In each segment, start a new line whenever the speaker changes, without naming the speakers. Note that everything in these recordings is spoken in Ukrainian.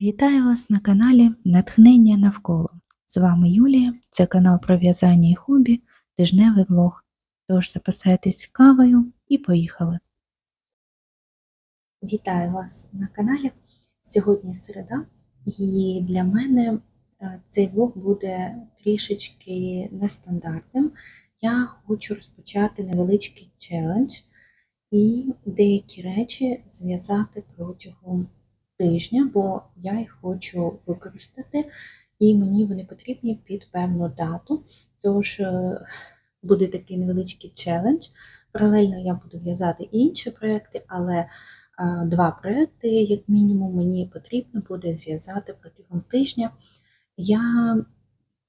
Вітаю вас на каналі Натхнення навколо. З вами Юлія, це канал про в'язання і хобі, тижневий влог. Тож запасайтесь кавою і поїхали. Вітаю вас на каналі. Сьогодні середа, і для мене е, цей влог буде трішечки нестандартним. Я хочу розпочати невеличкий челендж і деякі речі зв'язати протягом тижня, бо я їх хочу використати, і мені вони потрібні під певну дату. Тож е, буде такий невеличкий челендж. Паралельно я буду в'язати інші проекти, але е, два проекти, як мінімум, мені потрібно буде зв'язати протягом тижня. Я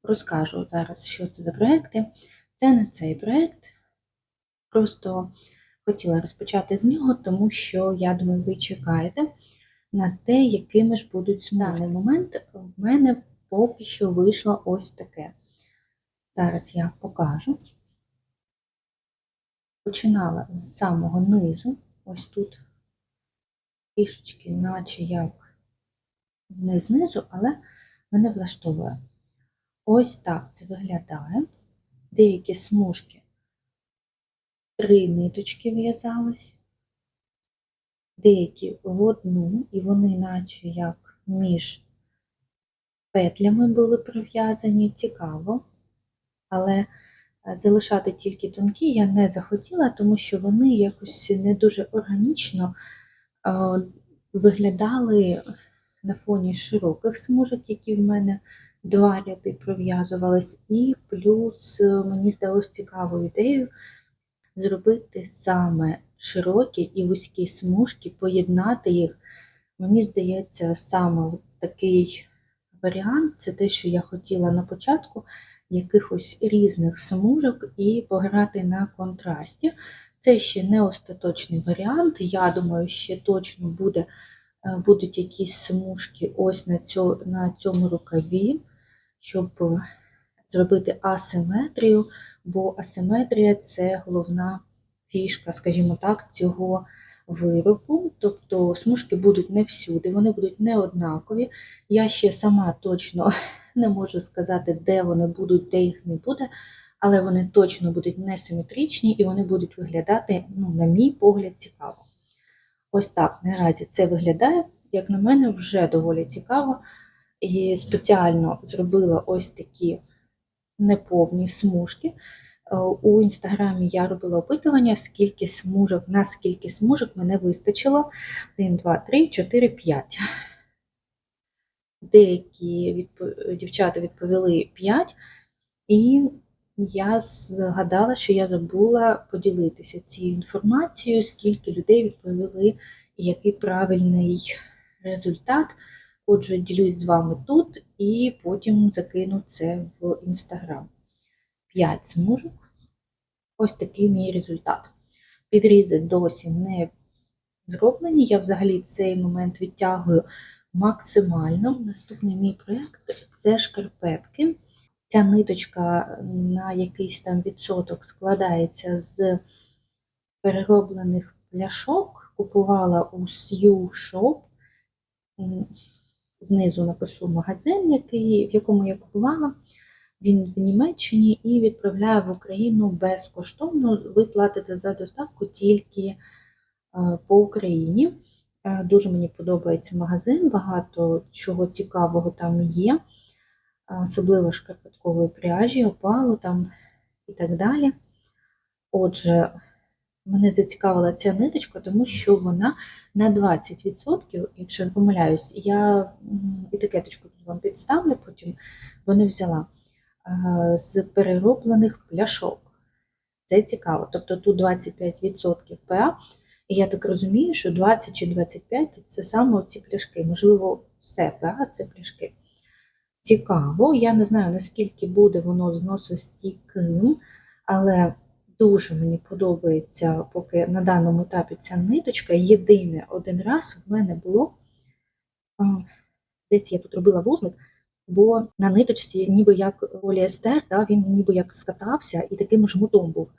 розкажу зараз, що це за проекти. Це не цей проект. Просто хотіла розпочати з нього, тому що я думаю, ви чекаєте на те, якими ж будуть смужки. В даний момент в мене поки що вийшло ось таке. Зараз я покажу. Починала з самого низу, ось тут трішечки, наче як не знизу, але мене влаштовує. Ось так це виглядає. Деякі смужки, три ниточки в'язались, деякі в одну, і вони, наче як між петлями були прив'язані, цікаво, але е, залишати тільки тонкі я не захотіла, тому що вони якось не дуже органічно е, виглядали на фоні широких смужок, які в мене два ряди пров'язувались, і плюс е, мені здалося цікавою ідеєю зробити саме широкі і вузькі смужки, поєднати їх. Мені здається, саме такий варіант це те, що я хотіла на початку якихось різних смужок і пограти на контрасті. Це ще не остаточний варіант. Я думаю, ще точно буде, е, будуть якісь смужки ось на цьому, на цьому рукаві, щоб зробити асиметрію, бо асиметрія це головна фішка, скажімо так, цього виробу. Тобто смужки будуть не всюди, вони будуть не однакові. Я ще сама точно не можу сказати, де вони будуть, де їх не буде, але вони точно будуть несиметричні і вони будуть виглядати, ну, на мій погляд, цікаво. Ось так наразі це виглядає, як на мене, вже доволі цікаво. І спеціально зробила ось такі неповні смужки. У інстаграмі я робила опитування, скільки смужок, на скільки смужок мене вистачило. 1, 2, 3, 4, 5. Деякі відпо... дівчата відповіли 5, і я згадала, що я забула поділитися цією інформацією, скільки людей відповіли, і який правильний результат. Отже, ділюсь з вами тут і потім закину це в інстаграм. 5 смужок. Ось такий мій результат. Підрізи досі не зроблені. Я взагалі цей момент відтягую максимально. Наступний мій проєкт це шкарпетки. Ця ниточка на якийсь там відсоток складається з перероблених пляшок. Купувала у Sue Shop. Знизу напишу магазин, який, в якому я купувала. Він в Німеччині і відправляє в Україну безкоштовно. Ви платите за доставку тільки е, по Україні. Е, дуже мені подобається магазин, багато чого цікавого там є, особливо шкарпеткової пряжі, опалу там і так далі. Отже, мене зацікавила ця ниточка, тому що вона на 20%, якщо не помиляюсь, я етикеточку вам підставлю, потім вони взяла з перероблених пляшок. Це цікаво. Тобто тут 25% ПА, і я так розумію, що 20 чи 25 це саме ці пляшки. Можливо, все ПА це пляшки. Цікаво, я не знаю, наскільки буде воно зносостійким, але дуже мені подобається, поки на даному етапі ця ниточка. Єдине один раз в мене було, десь я тут робила вузлик, бо на ниточці, ніби як поліестер, да, він ніби як скатався і таким жмутом був.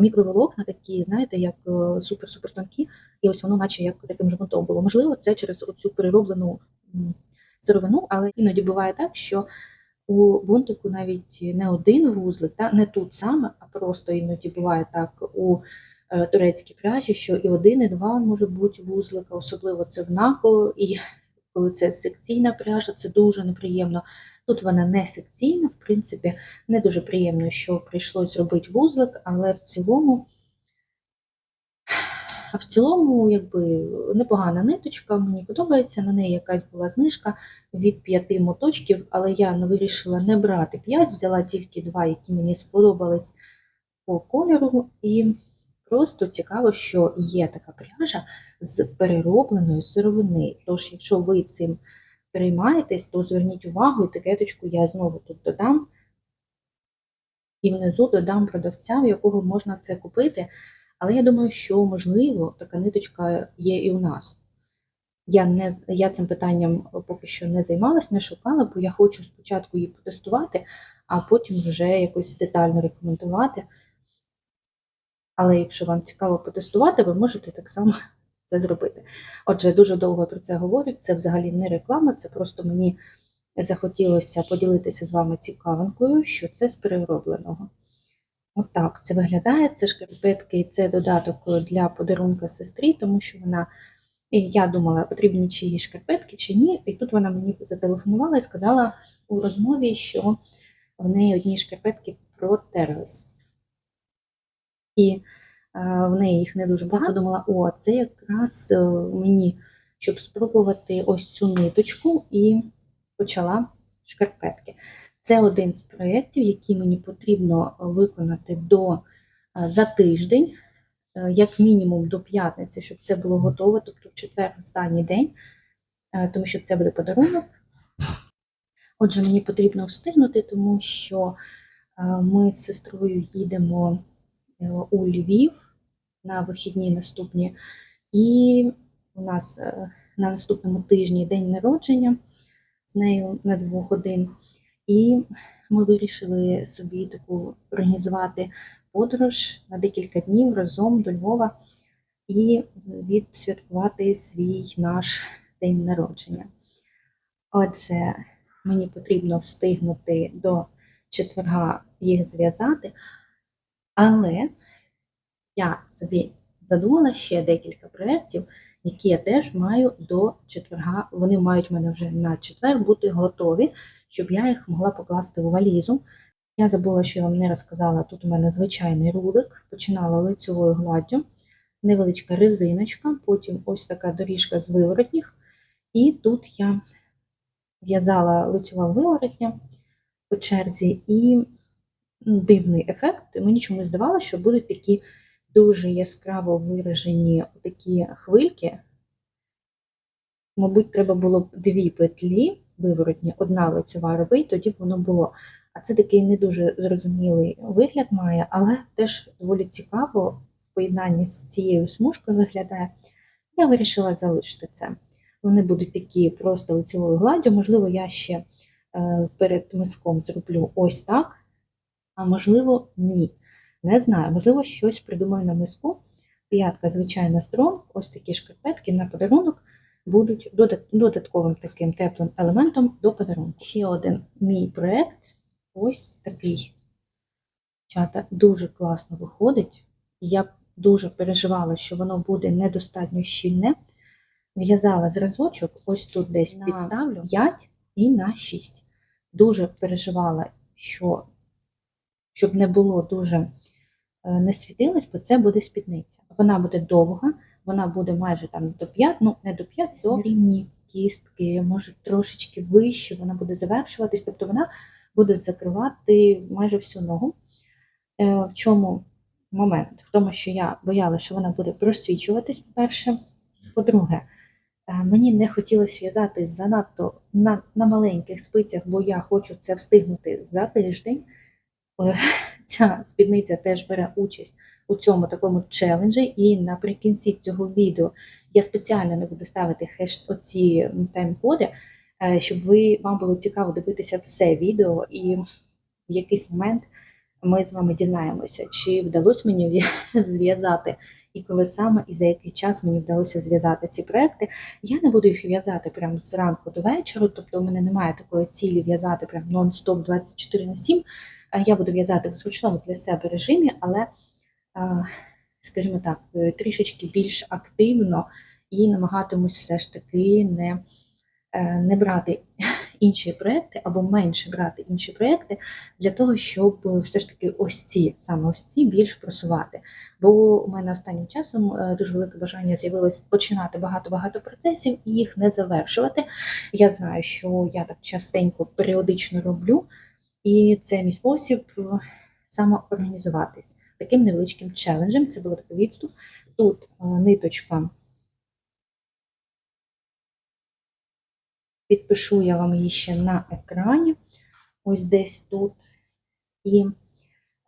Мікроволокна такі, знаєте, як супер-супер тонкі, і ось воно, наче як таким жмутом було. Можливо, це через оцю перероблену сировину, але іноді буває так, що у бунтику навіть не один вузлик, та, не тут саме, а просто іноді буває так у е, турецькій пряжі, що і один, і два може бути вузлика, особливо це в нако, і коли це секційна пряжа, це дуже неприємно. Тут вона не секційна, в принципі, не дуже приємно, що прийшлось зробити вузлик, але в цілому, в цілому, якби непогана ниточка, мені подобається. На неї якась була знижка від п'яти моточків, але я вирішила не брати п'ять, взяла тільки два, які мені сподобались по кольору. І просто цікаво, що є така пряжа з переробленої сировини. Тож, якщо ви цим переймаєтесь, то зверніть увагу, етикеточку я знову тут додам. І внизу додам продавця, в якого можна це купити. Але я думаю, що, можливо, така ниточка є і у нас. Я, не, я цим питанням поки що не займалась, не шукала, бо я хочу спочатку її потестувати, а потім вже якось детально рекомендувати. Але якщо вам цікаво потестувати, ви можете так само це зробити. Отже, дуже довго про це говорю. Це взагалі не реклама, це просто мені захотілося поділитися з вами цікавинкою, що це з переробленого. Отак це виглядає. Це шкарпетки, це додаток для подарунка сестрі, тому що вона. І я думала, потрібні чи їй шкарпетки, чи ні. І тут вона мені зателефонувала і сказала у розмові, що в неї одні шкарпетки протерлись. І е, в неї їх не дуже багато. Думала, о, це якраз е, мені, щоб спробувати ось цю ниточку, і почала шкарпетки. Це один з проєктів, який мені потрібно виконати до, е, за тиждень, як мінімум до п'ятниці, щоб це було готово, тобто в четвер останній день, тому що це буде подарунок. Отже, мені потрібно встигнути, тому що ми з сестрою їдемо у Львів на вихідні наступні, і у нас е, на наступному тижні день народження з нею на двох годин. І ми вирішили собі таку організувати подорож на декілька днів разом до Львова і відсвяткувати свій наш день народження. Отже, мені потрібно встигнути до четверга їх зв'язати, але я собі задумала ще декілька проєктів, які я теж маю до четверга. Вони мають в мене вже на четвер бути готові, щоб я їх могла покласти у валізу. Я забула, що я вам не розказала. Тут у мене звичайний рулик, починала лицьовою гладдю, невеличка резиночка, потім ось така доріжка з виворотніх. І тут я в'язала лицьова виворотня по черзі, і дивний ефект. Мені чомусь здавалося, що будуть такі дуже яскраво виражені такі хвильки. Мабуть, треба було б дві петлі виворотні, одна лицьова робити, тоді б воно було. А це такий не дуже зрозумілий вигляд має, але теж доволі цікаво в поєднанні з цією смужкою виглядає. Я вирішила залишити це. Вони будуть такі просто лицевою гладдю. Можливо, я ще е, перед миском зроблю ось так, а можливо, ні. Не знаю, можливо, щось придумаю на миску. П'ятка, звичайна стронг, ось такі шкарпетки на подарунок будуть додатковим таким теплим елементом до подарунку. Ще один мій проєкт ось такий. Чата дуже класно виходить. Я дуже переживала, що воно буде недостатньо щільне. В'язала зразочок, ось тут десь
На
підставлю 5 і на 6. Дуже переживала, що щоб не було дуже е, не світилось, бо це буде спідниця. Вона буде довга, вона буде майже там до 5, ну не до 5, до рівні кістки, може трошечки вище, вона буде завершуватись, тобто вона буде закривати майже всю ногу. Е, В чому момент? В тому, що я боялася, що вона буде просвічуватись, по-перше. По-друге, е, мені не хотілося в'язати занадто на, на маленьких спицях, бо я хочу це встигнути за тиждень. Е, Ця спідниця теж бере участь у цьому такому челенджі, і наприкінці цього відео я спеціально не буду ставити хеш оці тайм-коди, е, щоб ви, вам було цікаво дивитися все відео, і в якийсь момент ми з вами дізнаємося, чи вдалося мені зв'язати і коли саме і за який час мені вдалося зв'язати ці проекти. Я не буду їх в'язати прямо зранку до вечора, тобто у мене немає такої цілі в'язати прям нон-стоп 24 на 7. Е, Я буду в'язати в зручному для себе режимі, але, е, скажімо так, е, трішечки більш активно і намагатимусь все ж таки не, не брати інші проекти або менше брати інші проекти для того, щоб все ж таки ось ці, саме ось ці більш просувати. Бо у мене останнім часом дуже велике бажання з'явилось починати багато-багато процесів і їх не завершувати. Я знаю, що я так частенько періодично роблю, і це мій спосіб е, самоорганізуватись таким невеличким челенджем. Це було такий відступ. Тут е, ниточка. Підпишу я вам її ще на екрані, ось десь тут. І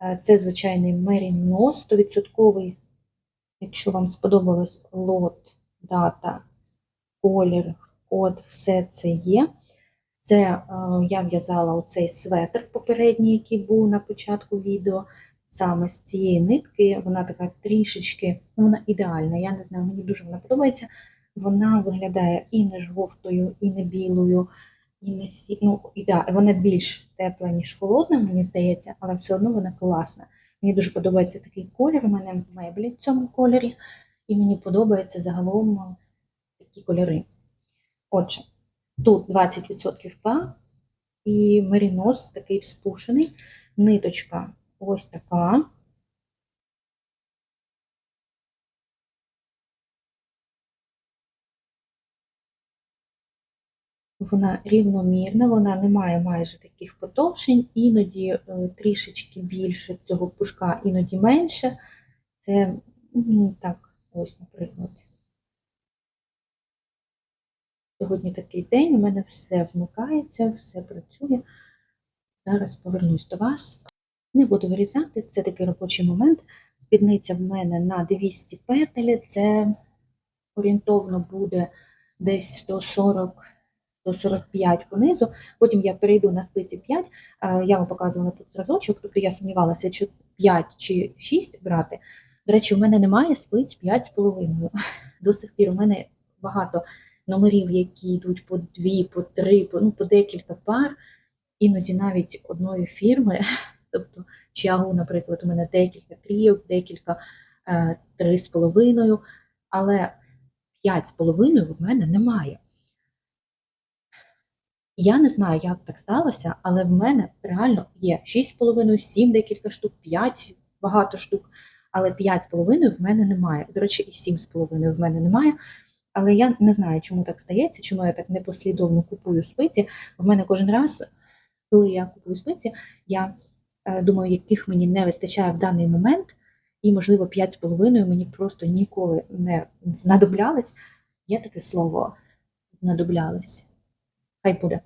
е, це звичайний мерінос 100%. Якщо вам сподобалось лот, дата, колір, код, все це є. Це е, я в'язала оцей светр попередній, який був на початку відео. Саме з цієї нитки, вона така трішечки, вона ідеальна, я не знаю, мені дуже вона подобається. Вона виглядає і не жовтою, і не білою, і не сі... ну, іде... вона більш тепла, ніж холодна, мені здається, але все одно вона класна. Мені дуже подобається такий колір. У мене меблі в цьому кольорі, і мені подобаються загалом такі кольори. Отже, тут 20% па і мерінос такий вспушений, ниточка ось така. Вона рівномірна, вона не має майже таких потовшень, іноді е, трішечки більше цього пушка, іноді менше. Це ну, так, ось, наприклад. Сьогодні такий день, у мене все вмикається, все працює. Зараз повернусь до вас. Не буду вирізати, це такий робочий момент. Спідниця в мене на 200 петель, це орієнтовно буде десь 140 145 понизу, потім я перейду на спиці 5, я вам показувала тут зразочок, тобто я сумнівалася, чи 5 чи 6 брати. До речі, у мене немає спиць 5,5. До сих пір у мене багато номерів, які йдуть по 2, по 3, по, ну, по декілька пар, іноді навіть одної фірми. Тобто чагу, наприклад, у мене декілька трійок, декілька е, 3,5, але 5,5 в мене немає. Я не знаю, як так сталося, але в мене реально є 6,5, 7 декілька штук, 5 багато штук, але 5,5 в мене немає. До речі, і 7,5 в мене немає. Але я не знаю, чому так стається, чому я так непослідовно купую спиці. В мене кожен раз, коли я купую спиці, я е, думаю, яких мені не вистачає в даний момент, і, можливо, 5,5 мені просто ніколи не знадоблялись. Є таке слово знадоблялись. Хай буде.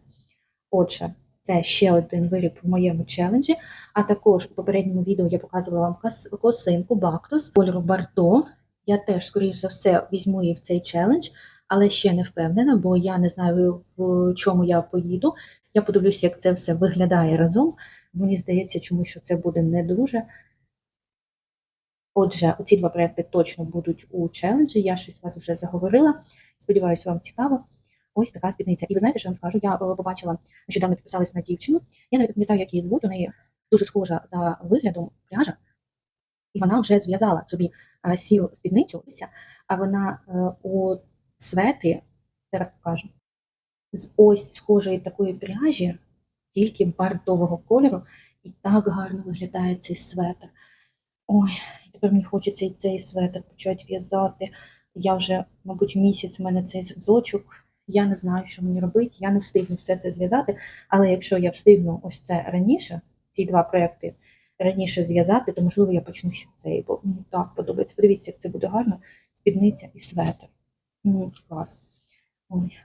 Отже, це ще один виріб в моєму челенджі. А також у попередньому відео я показувала вам косинку Бактус кольору Бардо. Я теж, скоріш за все, візьму її в цей челендж, але ще не впевнена, бо я не знаю, в чому я поїду. Я подивлюся, як це все виглядає разом. Мені здається, чому що це буде не дуже. Отже, ці два проекти точно будуть у челенджі. Я щось вас вже заговорила. Сподіваюся, вам цікаво. Ось така спідниця. І ви знаєте, що я вам скажу? Я побачила, нещодавно підписалася на дівчину. Я навіть пам'ятаю, як її звуть. У неї дуже схожа за виглядом пряжа, і вона вже зв'язала собі сіру спідницю, а вона е, у свети, зараз покажу, з ось схожої такої пряжі, тільки бардового кольору, і так гарно виглядає цей светр. Ой, тепер мені хочеться і цей светр почати в'язати. Я вже, мабуть, місяць у мене цей зразочок. Я не знаю, що мені робити, я не встигну все це зв'язати. Але якщо я встигну ось це раніше, ці два проекти раніше зв'язати, то можливо я почну ще цей, бо мені так подобається. Подивіться, як це буде гарно. Спідниця і светр. Клас. Ой,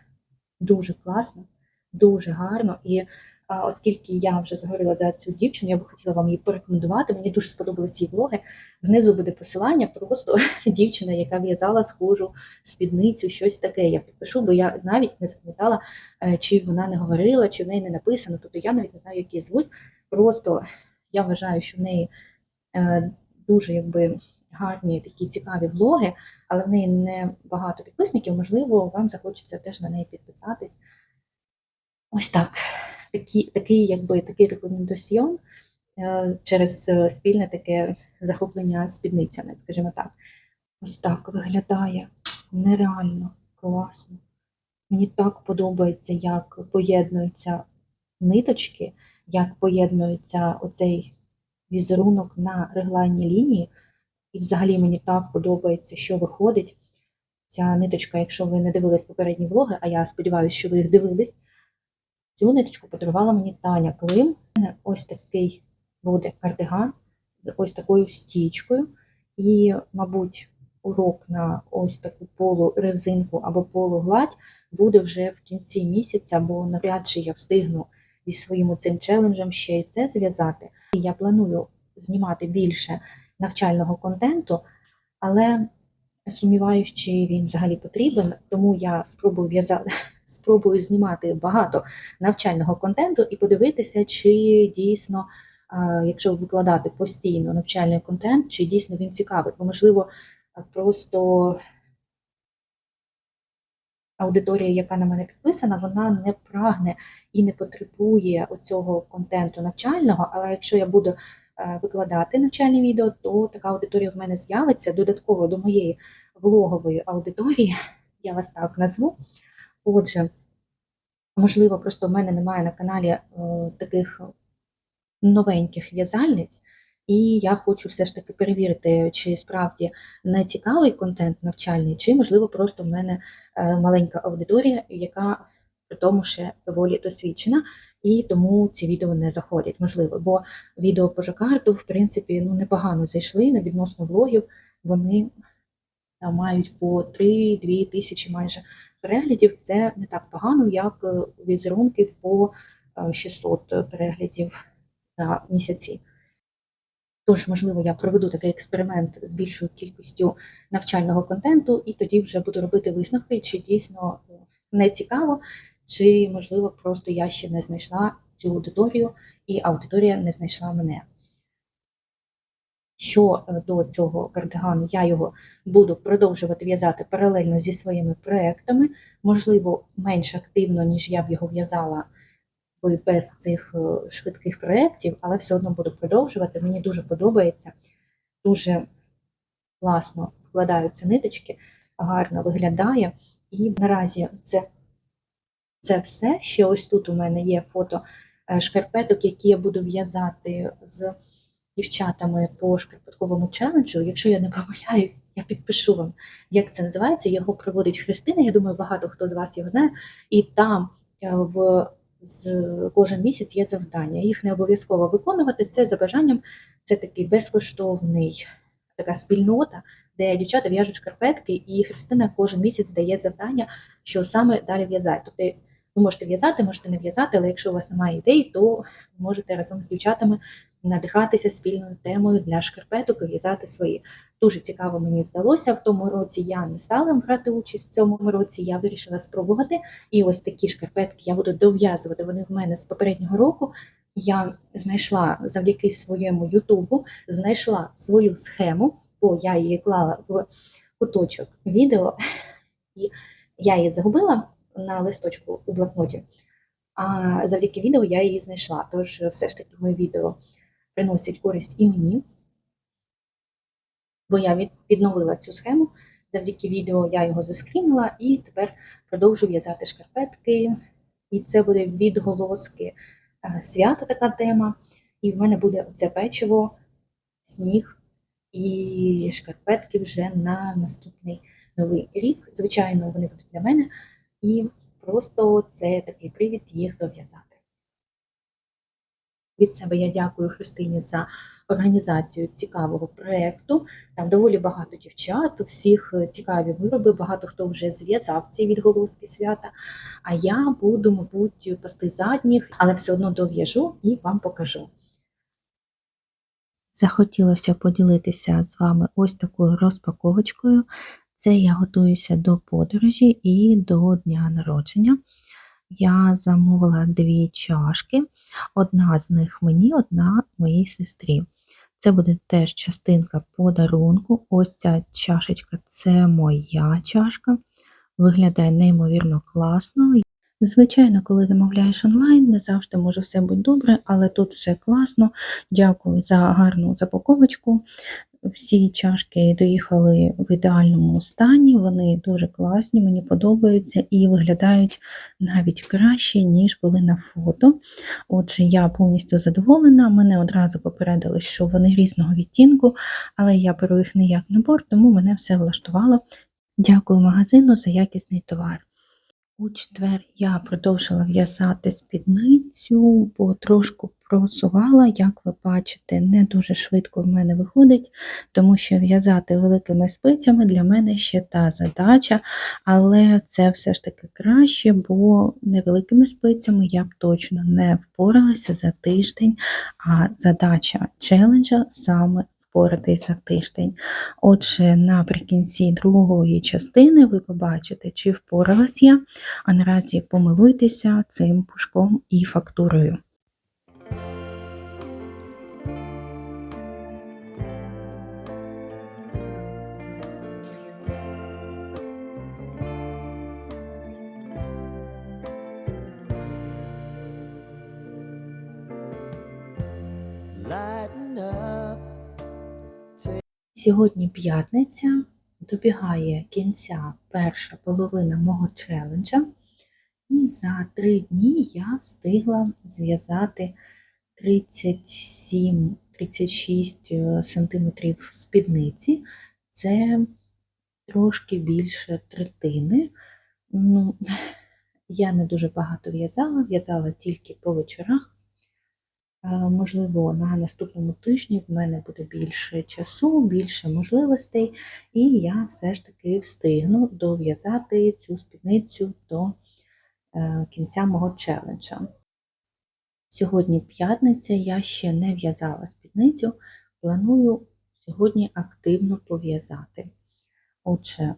дуже класно, дуже гарно. І а, оскільки я вже заговорила за цю дівчину, я би хотіла вам її порекомендувати. Мені дуже сподобались її влоги. Внизу буде посилання, просто дівчина, яка в'язала схожу спідницю, щось таке. Я підпишу, бо я навіть не запам'ятала, е, чи вона не говорила, чи в неї не написано. Тобто я навіть не знаю, як її звуть. Просто я вважаю, що в неї е, дуже якби гарні такі цікаві влоги, але в неї не багато підписників. Можливо, вам захочеться теж на неї підписатись. Ось так. Такі, такий, якби, такий рекомендаціон е, через е, спільне таке захоплення спідницями, скажімо так. Ось так виглядає нереально класно. Мені так подобається, як поєднуються ниточки, як поєднується оцей візерунок на регланній лінії. І взагалі мені так подобається, що виходить. Ця ниточка, якщо ви не дивились попередні влоги, а я сподіваюся, що ви їх дивились, цю ниточку подарувала мені Таня Клим. Ось такий буде кардиган з ось такою стічкою. І, мабуть, урок на ось таку полурезинку або полугладь буде вже в кінці місяця, бо навряд чи я встигну зі своїм цим челенджем ще й це зв'язати. Я планую знімати більше навчального контенту, але сумніваюся, чи він взагалі потрібен, тому я спробую в'язати, спробую знімати багато навчального контенту і подивитися, чи дійсно, якщо викладати постійно навчальний контент, чи дійсно він цікавий, бо можливо просто аудиторія, яка на мене підписана, вона не прагне і не потребує оцього контенту навчального. Але якщо я буду е, викладати навчальні відео, то така аудиторія в мене з'явиться додатково до моєї влогової аудиторії, я вас так назву. Отже, можливо, просто в мене немає на каналі е, таких новеньких в'язальниць, і я хочу все ж таки перевірити, чи справді не цікавий контент навчальний, чи, можливо, просто в мене е, маленька аудиторія, яка при тому ще доволі досвідчена, і тому ці відео не заходять. Можливо, бо відео по жакарду, в принципі, ну, непогано зайшли на відносно влогів. Вони там мають по 3-2 тисячі майже переглядів. Це не так погано, як е, візерунки по е, 600 переглядів за місяці. Тож, можливо, я проведу такий експеримент з більшою кількістю навчального контенту, і тоді вже буду робити висновки, чи дійсно е, не цікаво, чи, можливо, просто я ще не знайшла цю аудиторію, і аудиторія не знайшла мене. Що е, до цього кардигану, я його буду продовжувати в'язати паралельно зі своїми проектами, можливо, менш активно, ніж я б його в'язала без цих е, швидких проєктів, але все одно буду продовжувати. Мені дуже подобається, дуже класно вкладаються ниточки, гарно виглядає. І наразі це, це все. Ще ось тут у мене є фото е, шкарпеток, які я буду в'язати з дівчатами по шкарпетковому челенджу. Якщо я не помиляюсь, я підпишу вам, як це називається. Його проводить Христина. Я думаю, багато хто з вас його знає. І там е, в кожен місяць є завдання. Їх не обов'язково виконувати. Це за бажанням, це такий безкоштовний така спільнота, де дівчата в'яжуть шкарпетки, і Христина кожен місяць дає завдання, що саме далі в'язати. Тобто ви можете в'язати, можете не в'язати, але якщо у вас немає ідей, то можете разом з дівчатами надихатися спільною темою для шкарпеток і в'язати свої. Дуже цікаво мені здалося. В тому році я не стала брати участь в цьому році. Я вирішила спробувати. І ось такі шкарпетки я буду дов'язувати. Вони в мене з попереднього року. Я знайшла завдяки своєму Ютубу, знайшла свою схему, бо я її клала в куточок відео, і я її загубила на листочку у блокноті. А завдяки відео я її знайшла. Тож все ж таки моє відео приносить користь і мені, бо я відновила цю схему. Завдяки відео я його заскрінила і тепер продовжу в'язати шкарпетки. І це буде відголоски е, свята така тема. І в мене буде оце печиво, сніг і шкарпетки вже на наступний новий рік. Звичайно, вони будуть для мене. І просто це такий привід їх дов'язати. Від себе я дякую Христині за організацію цікавого проєкту. Там доволі багато дівчат, у всіх е, цікаві вироби, багато хто вже зв'язав ці відголоски свята. А я буду, мабуть, пасти задніх, але все одно дов'яжу і вам покажу. Захотілося поділитися з вами ось такою розпаковочкою. Це я готуюся до подорожі і до дня народження. Я замовила дві чашки. Одна з них мені, одна моїй сестрі. Це буде теж частинка подарунку. Ось ця чашечка це моя чашка. Виглядає неймовірно класно. Звичайно, коли замовляєш онлайн, не завжди може все бути добре, але тут все класно. Дякую за гарну запаковочку. Всі чашки доїхали в ідеальному стані, вони дуже класні, мені подобаються і виглядають навіть краще, ніж були на фото. Отже, я повністю задоволена. Мене одразу попередили, що вони різного відтінку, але я беру їх не як набор, тому мене все влаштувало. Дякую магазину за якісний товар. У четвер я продовжила в'язати спідницю, бо трошку просувала, як ви бачите, не дуже швидко в мене виходить, тому що в'язати великими спицями для мене ще та задача, але це все ж таки краще, бо невеликими спицями я б точно не впоралася за тиждень, а задача челенджа саме впоратись за тиждень. Отже, наприкінці другої частини ви побачите, чи впоралась я, а наразі помилуйтеся цим пушком і фактурою. Сьогодні п'ятниця, добігає кінця перша половина мого челенджа, і за три дні я встигла зв'язати 37-36 см спідниці. Це трошки більше третини. Ну, я не дуже багато в'язала, в'язала тільки по вечорах. Е, Можливо, на наступному тижні в мене буде більше часу, більше можливостей, і я все ж таки встигну дов'язати цю спідницю до е, кінця мого челенджа. Сьогодні п'ятниця, я ще не в'язала спідницю, планую сьогодні активно пов'язати. Отже,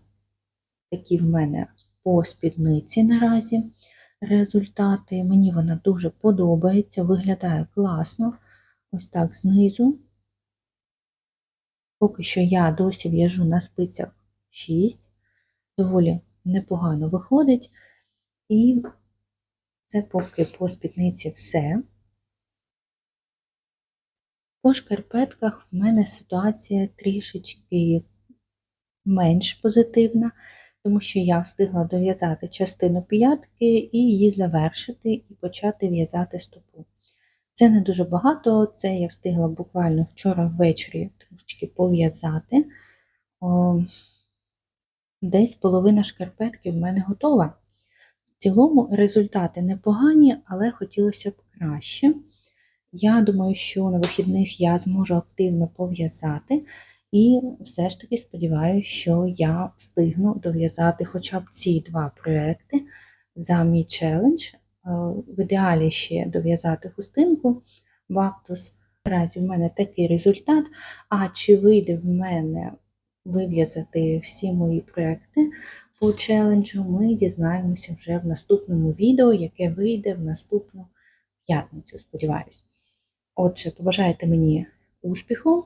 такі в мене по спідниці наразі результати. Мені вона дуже подобається, виглядає класно. Ось так знизу. Поки що я досі в'яжу на спицях 6, доволі непогано виходить. І це поки по спідниці все. По шкарпетках в мене ситуація трішечки менш позитивна тому що я встигла дов'язати частину п'ятки і її завершити і почати в'язати стопу. Це не дуже багато, це я встигла буквально вчора ввечері трошечки пов'язати. Десь половина шкарпетки в мене готова. В цілому результати непогані, але хотілося б краще. Я думаю, що на вихідних я зможу активно пов'язати. І все ж таки сподіваюся, що я встигну дов'язати хоча б ці два проекти за мій челендж. Е, в ідеалі ще дов'язати хустинку Бактус. Наразі в мене такий результат. А чи вийде в мене вив'язати всі мої проекти по челенджу, ми дізнаємося вже в наступному відео, яке вийде в наступну п'ятницю, сподіваюся. Отже, побажайте мені успіху